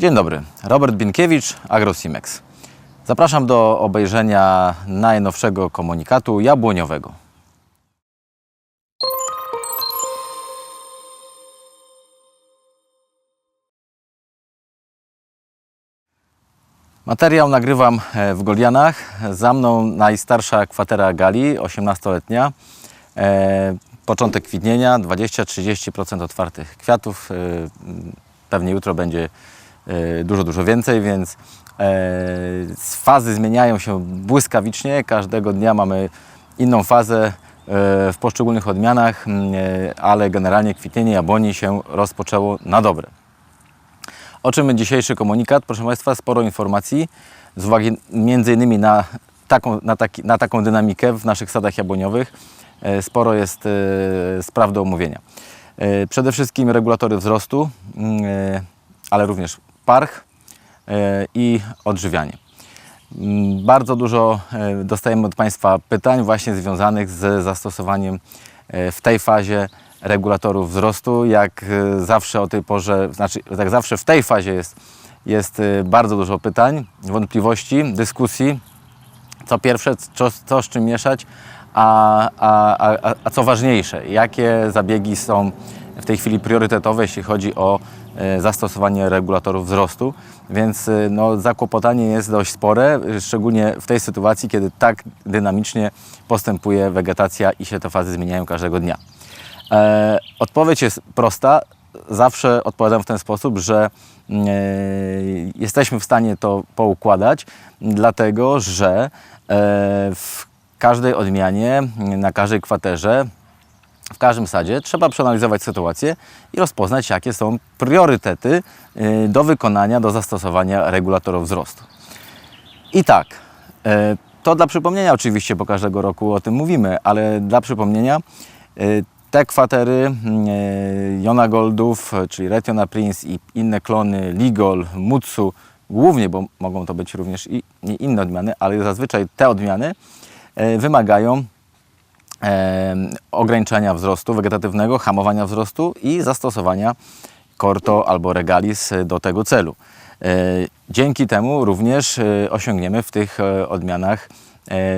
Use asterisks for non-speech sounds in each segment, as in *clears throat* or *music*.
Dzień dobry, Robert Binkiewicz, AgroSimex. Zapraszam do obejrzenia najnowszego komunikatu jabłoniowego. Materiał nagrywam e, w Golianach. Za mną najstarsza kwatera Gali, 18-letnia. E, Początek kwitnienia, 20-30% otwartych kwiatów. E, Pewnie jutro będzie dużo, dużo więcej, więc e, fazy zmieniają się błyskawicznie. Każdego dnia mamy inną fazę e, w poszczególnych odmianach, e, ale generalnie kwitnienie jabłoni się rozpoczęło na dobre. O czym dzisiejszy komunikat? Proszę Państwa, sporo informacji z uwagi między innymi na taką, na, taki, na taką dynamikę w naszych sadach jabłoniowych. E, Sporo jest e, spraw do omówienia. E, Przede wszystkim regulatory wzrostu, e, ale również parch e, i odżywianie. Mm, Bardzo dużo e, dostajemy od Państwa pytań właśnie związanych z zastosowaniem e, w tej fazie regulatorów wzrostu. Jak zawsze o tej porze, znaczy jak zawsze w tej fazie jest, jest bardzo dużo pytań, wątpliwości, dyskusji. Co pierwsze, co, co z czym mieszać, a, a, a, a co ważniejsze, jakie zabiegi są tej chwili priorytetowe, jeśli chodzi o e, zastosowanie regulatorów wzrostu. Więc e, no, zakłopotanie jest dość spore, szczególnie w tej sytuacji, kiedy tak dynamicznie postępuje wegetacja i się te fazy zmieniają każdego dnia. E, odpowiedź jest prosta. Zawsze odpowiadam w ten sposób, że mm, e, jesteśmy w stanie to poukładać, dlatego że e, w każdej odmianie, na każdej kwaterze, w każdym sadzie trzeba przeanalizować sytuację i rozpoznać, jakie są priorytety e, do wykonania, do zastosowania regulatorów wzrostu. I tak, e, to dla przypomnienia oczywiście, bo każdego roku o tym mówimy, ale dla przypomnienia e, te kwatery Jona Goldów, czyli Retiona Prince i inne klony Ligol, Mutsu, głównie, bo mogą to być również i inne odmiany, ale zazwyczaj te odmiany wymagają e, ograniczenia wzrostu wegetatywnego, hamowania wzrostu i zastosowania Corto albo Regalis do tego celu. E, Dzięki temu również e, osiągniemy w tych e, odmianach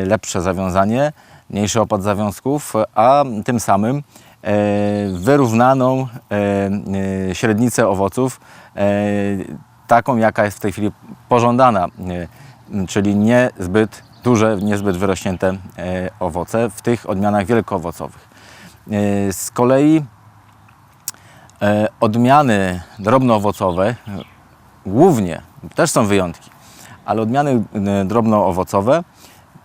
lepsze zawiązanie, mniejszy opad zawiązków, a tym samym wyrównaną średnicę owoców, taką jaka jest w tej chwili pożądana, czyli niezbyt duże, niezbyt wyrośnięte e, owoce w tych odmianach wielkoowocowych. E, Z kolei e, odmiany drobnoowocowe, głównie, też są wyjątki, ale odmiany drobnoowocowe,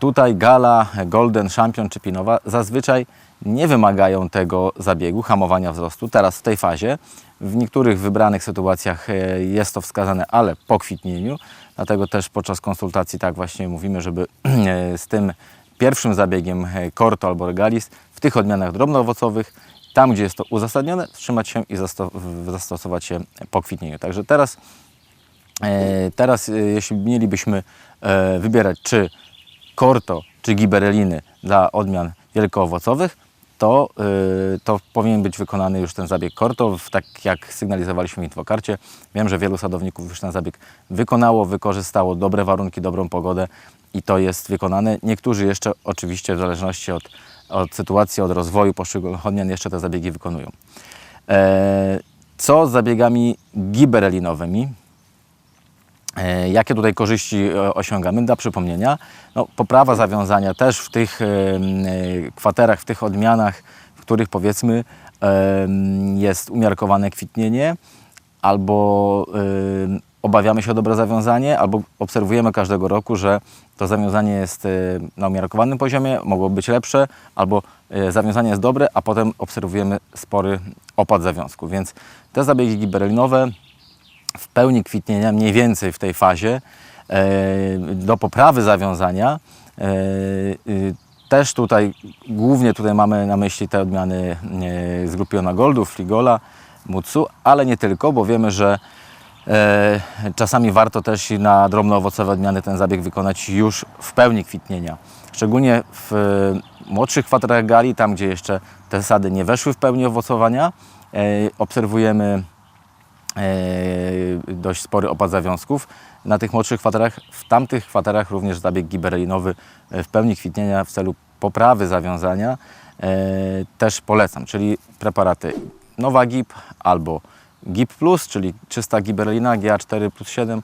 tutaj Gala, Golden, Champion czy Pinowa zazwyczaj nie wymagają tego zabiegu hamowania wzrostu. Teraz w tej fazie, w niektórych wybranych sytuacjach e, jest to wskazane, ale po kwitnieniu. Dlatego też podczas konsultacji tak właśnie mówimy, żeby *clears throat* e, z tym pierwszym zabiegiem e, Corto albo Regalis w tych odmianach drobnoowocowych, tam gdzie jest to uzasadnione, wstrzymać się i zastosować się po kwitnieniu. Także teraz E, Teraz, e, jeśli mielibyśmy e, wybierać czy korto, czy gibereliny dla odmian wielkoowocowych, to, e, to powinien być wykonany już ten zabieg korto, tak jak sygnalizowaliśmy w infokarcie. Wiem, że wielu sadowników już ten zabieg wykonało, wykorzystało dobre warunki, dobrą pogodę i to jest wykonane. Niektórzy jeszcze oczywiście w zależności od, od sytuacji, od rozwoju poszczególnych odmian jeszcze te zabiegi wykonują. E, Co z zabiegami giberelinowymi? E, Jakie tutaj korzyści e, osiągamy? Dla przypomnienia, no, poprawa zawiązania też w tych e, kwaterach, w tych odmianach, w których powiedzmy jest umiarkowane kwitnienie, albo obawiamy się o dobre zawiązanie, albo obserwujemy każdego roku, że to zawiązanie jest na umiarkowanym poziomie, mogło być lepsze, albo zawiązanie jest dobre, a potem obserwujemy spory opad związku. Więc te zabiegi giberelinowe w pełni kwitnienia, mniej więcej w tej fazie, e, do poprawy zawiązania. e, y, Też tutaj, głównie tutaj mamy na myśli te odmiany e, z grupy Jona Goldów, Fligola, Mutsu, ale nie tylko, bo wiemy, że e, czasami warto też i na drobnoowocowe odmiany ten zabieg wykonać już w pełni kwitnienia. Szczególnie w e, młodszych kwaterach gali, tam gdzie jeszcze te sady nie weszły w pełni owocowania, e, obserwujemy e, dość spory opad zawiązków. Na tych młodszych kwaterach, w tamtych kwaterach również zabieg giberelinowy e, w pełni kwitnienia w celu poprawy zawiązania e, też polecam, czyli preparaty Nowa Gib albo Gib Plus, czyli czysta giberelina GA4 plus 7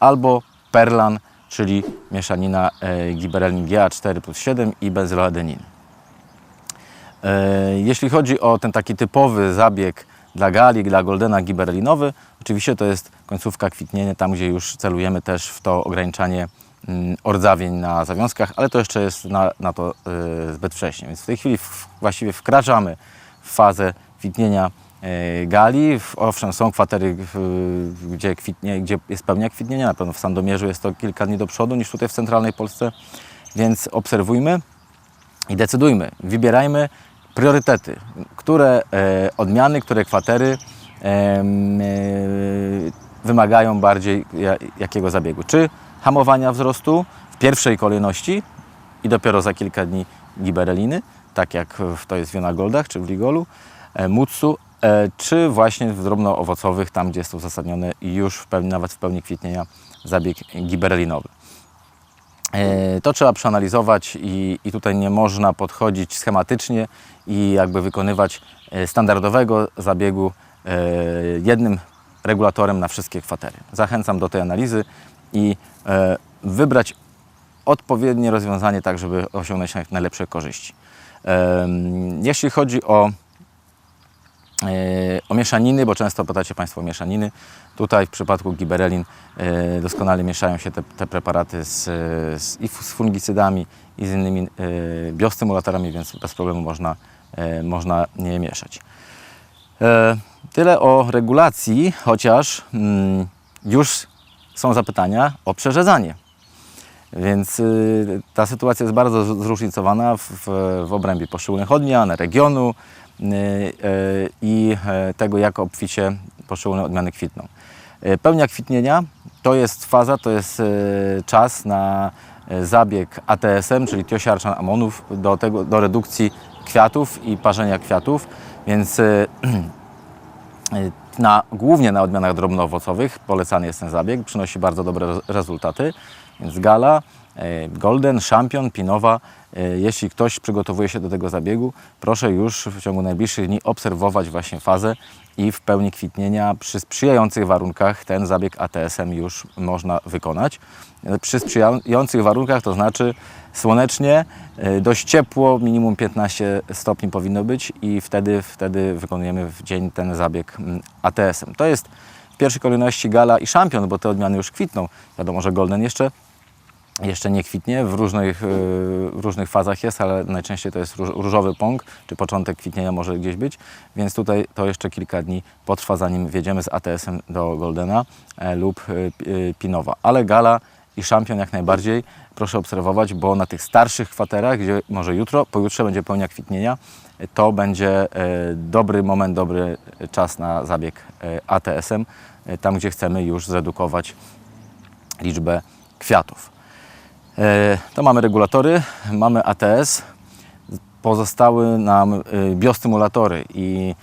albo Perlan, czyli mieszanina e, giberelin GA4 plus 7 i benzyloadeniny. E, Jeśli chodzi o ten taki typowy zabieg dla gali, dla goldena giberelinowy, oczywiście to jest końcówka kwitnienia, tam gdzie już celujemy też w to ograniczanie mm, ordzawień na zawiązkach, ale to jeszcze jest na, na to e, zbyt wcześnie. Więc w tej chwili w, właściwie wkraczamy w fazę kwitnienia e, gali. Owszem, są kwatery, gdzie, kwitnie, gdzie jest pełnia kwitnienia, na pewno w Sandomierzu jest to kilka dni do przodu niż tutaj w centralnej Polsce, więc obserwujmy i decydujmy, wybierajmy priorytety, które e, odmiany, które kwatery e, wymagają bardziej ja, jakiego zabiegu. Czy hamowania wzrostu w pierwszej kolejności i dopiero za kilka dni gibereliny, tak jak to jest w Jonagoldach czy w Rigolu, e, Mutsu, czy właśnie w drobnoowocowych, tam gdzie jest i już w pełni, nawet w pełni kwitnienia zabieg giberelinowy. E, To trzeba przeanalizować i, i tutaj nie można podchodzić schematycznie i jakby wykonywać e, standardowego zabiegu e, jednym regulatorem na wszystkie kwatery. Zachęcam do tej analizy i wybrać odpowiednie rozwiązanie tak, żeby osiągnąć najlepsze korzyści. Jeśli chodzi o o mieszaniny, bo często pytacie Państwo o mieszaniny. Tutaj w przypadku giberelin e, doskonale mieszają się te, te preparaty z, z, i z fungicydami i z innymi e, biostymulatorami, więc bez problemu można, e, można je mieszać. E, Tyle o regulacji, chociaż mm, już są zapytania o przerzedzanie. Więc y, ta sytuacja jest bardzo zróżnicowana w, w, obrębie poszczególnych odmian, regionu i y, tego, jak obficie poszczególne odmiany kwitną. Y, Pełnia kwitnienia to jest faza, to jest y, czas na y, zabieg ATSM, czyli tiosiarczan amonów, do, tego, do redukcji kwiatów i parzenia kwiatów, więc y, *clears throat* na, głównie na odmianach drobnoowocowych polecany jest ten zabieg, przynosi bardzo dobre re- rezultaty. Więc gala, e, golden, champion, pinowa. E, Jeśli ktoś przygotowuje się do tego zabiegu, proszę już w ciągu najbliższych dni obserwować właśnie fazę i w pełni kwitnienia przy sprzyjających warunkach ten zabieg ATSM już można wykonać. E, Przy sprzyjających warunkach to znaczy słonecznie, e, dość ciepło, minimum 15 stopni powinno być i wtedy, wtedy wykonujemy w dzień ten zabieg mm, ATS-em. To jest w pierwszej kolejności gala i szampion, bo te odmiany już kwitną. Wiadomo, że golden jeszcze, jeszcze nie kwitnie, w różnych, e, w różnych fazach jest, ale najczęściej to jest róż, różowy pąk, czy początek kwitnienia może gdzieś być, więc tutaj to jeszcze kilka dni potrwa, zanim wjedziemy z ATS-em do goldena e, lub e, pi- pinowa. Ale gala i szampion jak najbardziej proszę obserwować, bo na tych starszych kwaterach, gdzie może jutro, pojutrze będzie pełnia kwitnienia, to będzie dobry moment, dobry czas na zabieg ATS-em, tam gdzie chcemy już zredukować liczbę kwiatów. E, To mamy regulatory, mamy ATS, pozostały nam y, biostymulatory i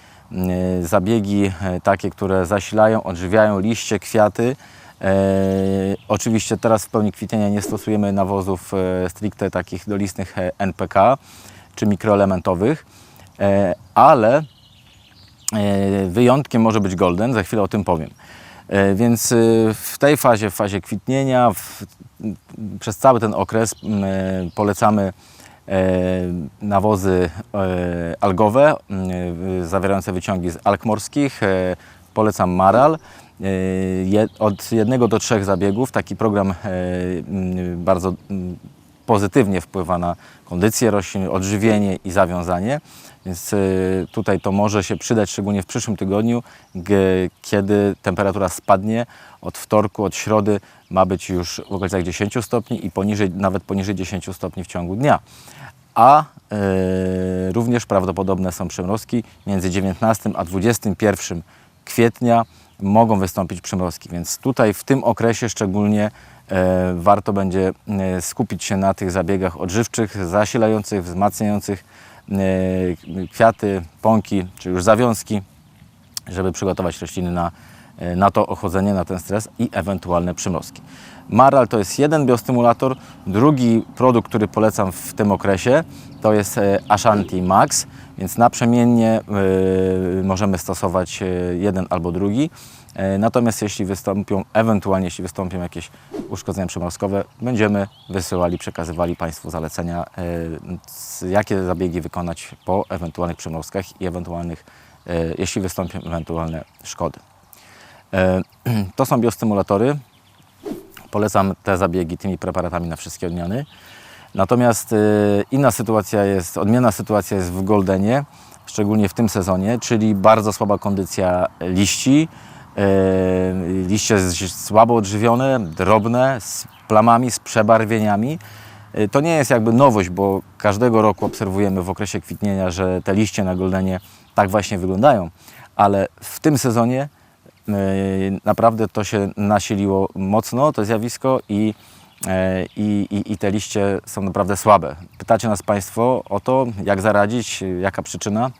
y, zabiegi e, takie, które zasilają, odżywiają liście, kwiaty. E, Oczywiście teraz w pełni kwitnienia nie stosujemy nawozów e, stricte takich dolistnych e, NPK czy mikroelementowych, e, ale e, wyjątkiem może być golden, za chwilę o tym powiem. E, Więc y, w tej fazie, w fazie kwitnienia, w, przez cały ten okres e, polecamy e, nawozy e, algowe e, zawierające wyciągi z alg morskich. E, Polecam Maral. E, Od jednego do trzech zabiegów taki program e, bardzo pozytywnie wpływa na kondycję roślin, odżywienie i zawiązanie. Więc y, tutaj to może się przydać szczególnie w przyszłym tygodniu, kiedy temperatura spadnie. Od wtorku, od środy ma być już w okolicach 10 stopni i poniżej, nawet poniżej 10 stopni w ciągu dnia. A y, również prawdopodobne są przymrozki. Między 19 a 21 kwietnia mogą wystąpić przymrozki, więc tutaj w tym okresie szczególnie e, warto będzie skupić się na tych zabiegach odżywczych, zasilających, wzmacniających kwiaty, pąki czy już zawiązki, żeby przygotować rośliny na, e, na to ochodzenie, na ten stres i ewentualne przymrozki. Maral to jest jeden biostymulator. Drugi produkt, który polecam w tym okresie, to jest e, Ashanti Max, więc naprzemiennie e, możemy stosować e, jeden albo drugi. E, Natomiast jeśli wystąpią, ewentualnie jeśli wystąpią jakieś uszkodzenia przymrozkowe, będziemy wysyłali, przekazywali Państwu zalecenia, e, jakie zabiegi wykonać po ewentualnych przymrozkach i ewentualnych, e, jeśli wystąpią ewentualne szkody. *clears throat* To są biostymulatory. Polecam te zabiegi tymi preparatami na wszystkie odmiany. Natomiast inna sytuacja jest, odmienna sytuacja jest w Goldenie, szczególnie w tym sezonie, czyli bardzo słaba kondycja liści. Liście słabo odżywione, drobne, z plamami, z przebarwieniami. E, To nie jest jakby nowość, bo każdego roku obserwujemy w okresie kwitnienia, że te liście na Goldenie tak właśnie wyglądają, ale w tym sezonie e, naprawdę to się nasiliło mocno, to zjawisko i, e, i, i, i te liście są naprawdę słabe. Pytacie nas Państwo o to, jak zaradzić, jaka przyczyna.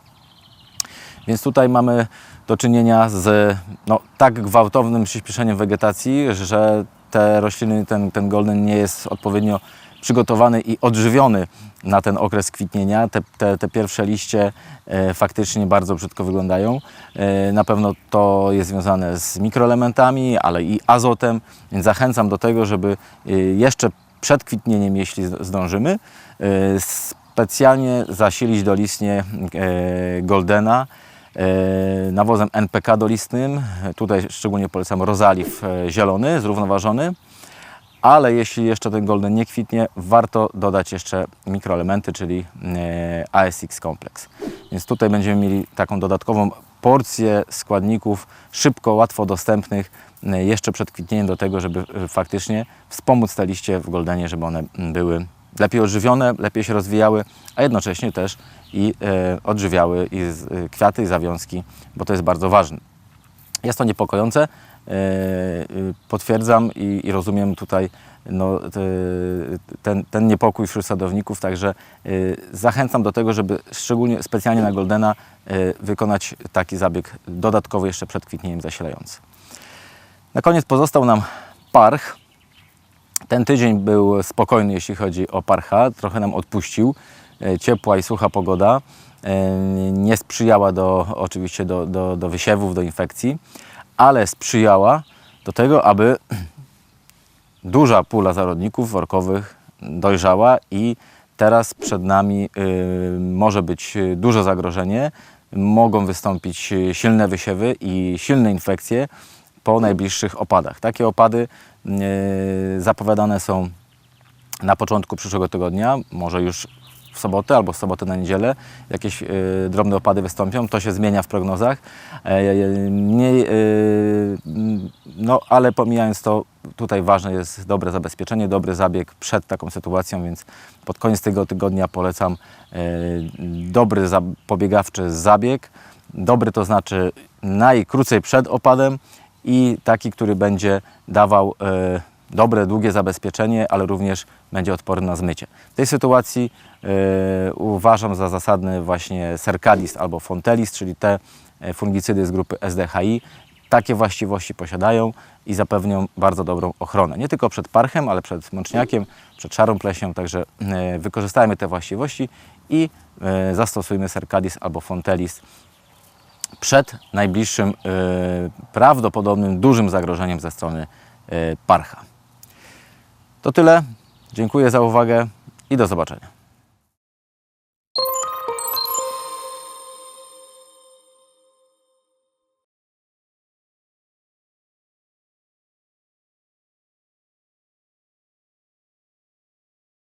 Więc tutaj mamy do czynienia z no, tak gwałtownym przyspieszeniem wegetacji, że te rośliny, ten, ten golden nie jest odpowiednio przygotowany i odżywiony na ten okres kwitnienia. Te, te, te pierwsze liście e, faktycznie bardzo brzydko wyglądają. E, na pewno to jest związane z mikroelementami, ale i azotem, więc zachęcam do tego, żeby e, jeszcze przed kwitnieniem, jeśli zdążymy, e, specjalnie zasilić dolistnie e, goldena nawozem NPK dolistnym. Tutaj szczególnie polecam rozaliw e, zielony, zrównoważony. Ale jeśli jeszcze ten golden nie kwitnie, warto dodać jeszcze mikroelementy, czyli e, ASX kompleks. Więc tutaj będziemy mieli taką dodatkową porcję składników szybko, łatwo dostępnych e, jeszcze przed kwitnieniem do tego, żeby e, faktycznie wspomóc te liście w goldenie, żeby one były lepiej odżywione, lepiej się rozwijały, a jednocześnie też i e, odżywiały i e, kwiaty i zawiązki, bo to jest bardzo ważne. Jest to niepokojące. e, Potwierdzam i, i rozumiem tutaj no, te- ten, ten niepokój wśród sadowników, także zachęcam do tego, żeby szczególnie specjalnie na Goldena wykonać taki zabieg dodatkowy jeszcze przed kwitnieniem zasilający. Na koniec pozostał nam parch. Ten tydzień był spokojny, jeśli chodzi o parcha. Trochę nam odpuścił. E, Ciepła i sucha pogoda e, nie sprzyjała do, oczywiście do, do, do wysiewów, do infekcji, ale sprzyjała do tego, aby *clears throat* duża pula zarodników workowych dojrzała i teraz przed nami y, może być duże zagrożenie. Mogą wystąpić silne wysiewy i silne infekcje po najbliższych opadach. Takie opady zapowiadane są na początku przyszłego tygodnia, może już w sobotę albo z soboty na niedzielę jakieś y, drobne opady wystąpią. To się zmienia w prognozach. E, no, ale pomijając to, tutaj ważne jest dobre zabezpieczenie, dobry zabieg przed taką sytuacją, więc pod koniec tego tygodnia polecam e, dobry zapobiegawczy zabieg. Dobry to znaczy najkrócej przed opadem i taki, który będzie dawał e, dobre, długie zabezpieczenie, ale również będzie odporny na zmycie. W tej sytuacji e, uważam za zasadny właśnie Serkalis albo Fontelis, czyli te e, fungicydy z grupy SDHI. Takie właściwości posiadają i zapewnią bardzo dobrą ochronę. Nie tylko przed parchem, ale przed mączniakiem, przed szarą plesią. Także wykorzystajmy te właściwości i zastosujmy Serkalis albo Fontelis przed najbliższym, e, prawdopodobnym dużym zagrożeniem ze strony e, parcha. To tyle. Dziękuję za uwagę i do zobaczenia.